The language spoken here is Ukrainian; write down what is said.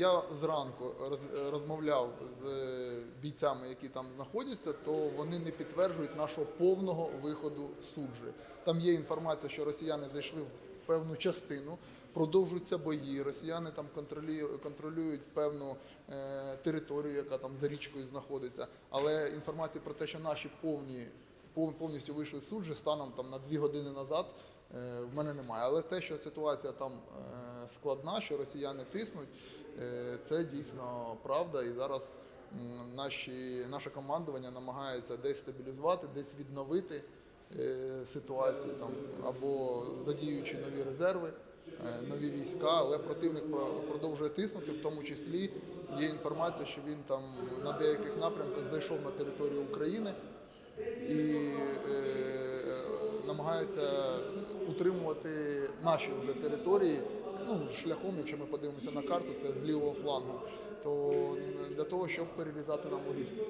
Я зранку розмовляв з бійцями, які там знаходяться, то вони не підтверджують нашого повного виходу суджі. Там є інформація, що росіяни зайшли в певну частину, продовжуються бої. Росіяни там контролюють, певну е, територію, яка там за річкою знаходиться. Але інформації про те, що наші повні повністю вийшли з суджі станом там на дві години назад. е, В мене немає, але те, що ситуація там е, складна, що росіяни тиснуть, е, це дійсно правда. І зараз наші, наше командування намагається десь стабілізувати, десь відновити е, ситуацію там або задіюючи нові резерви, е, нові війська, але противник продовжує тиснути. В тому числі є інформація, що він там на деяких напрямках зайшов на територію України і е, намагається утримувати наші вже території. Ну, шляхом, якщо ми подивимося на карту, це з лівого флангу, то для того, щоб перерізати нам логістику.